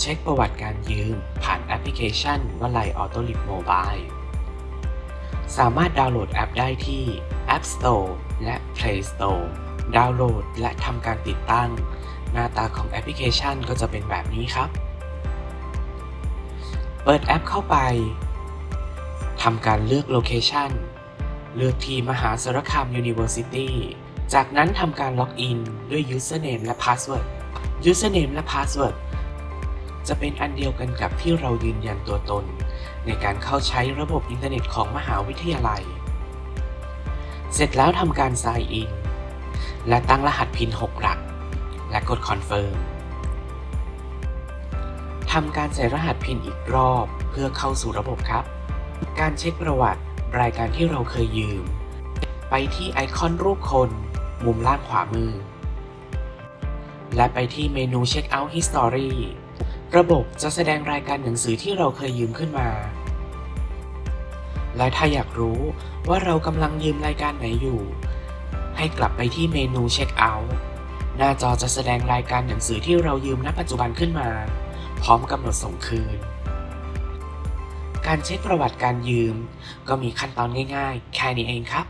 เช็คประวัติการยืม ผ่านแอปพลิเคชันว่าไลออโต้ลิฟโมบายสามารถดาวน์โหลดแอปได้ที่ App Store และ Play Store ดาวน์โหลดและทำการติดตั้ง หน้าตาของแอปพลิเคชันก็จะเป็นแบบนี้ครับ เปิดแอปเข้าไปทำการเลือกโลเคชันเลือกที่มหาสารคาม University จากนั้นทำการล็อกอินด้วย Username และ Password Username และ Password จะเป็นอันเดียวกันกับที่เรายืนยันตัวตน ในการเข้าใช้ระบบอินเทอร์เน็ตของมหาวิทยาลัย เสร็จแล้วทำการ Sign In และตั้งรหัส PIN 6 หลัก และกด Confirm ทำการใส่รหัส PIN อีกรอบเพื่อเข้าสู่ระบบครับ การเช็คประวัติรายการที่เราเคยยืม ไปที่ไอคอนรูปคน มุมล่างขวามือ และไปที่เมนู Checkout History ระบบจะแสดงรายการหนังสือที่เราเคยยืมขึ้นมา และถ้าอยากรู้ว่าเรากำลังยืมรายการไหนอยู่ ให้กลับไปที่เมนู Checkout หน้าจอจะแสดงรายการหนังสือที่เรายืมณปัจจุบันขึ้นมา พร้อมกำหนดส่งคืน การเช็คประวัติการยืม ก็มีขั้นตอนง่าย ๆ แค่นี้เองครับ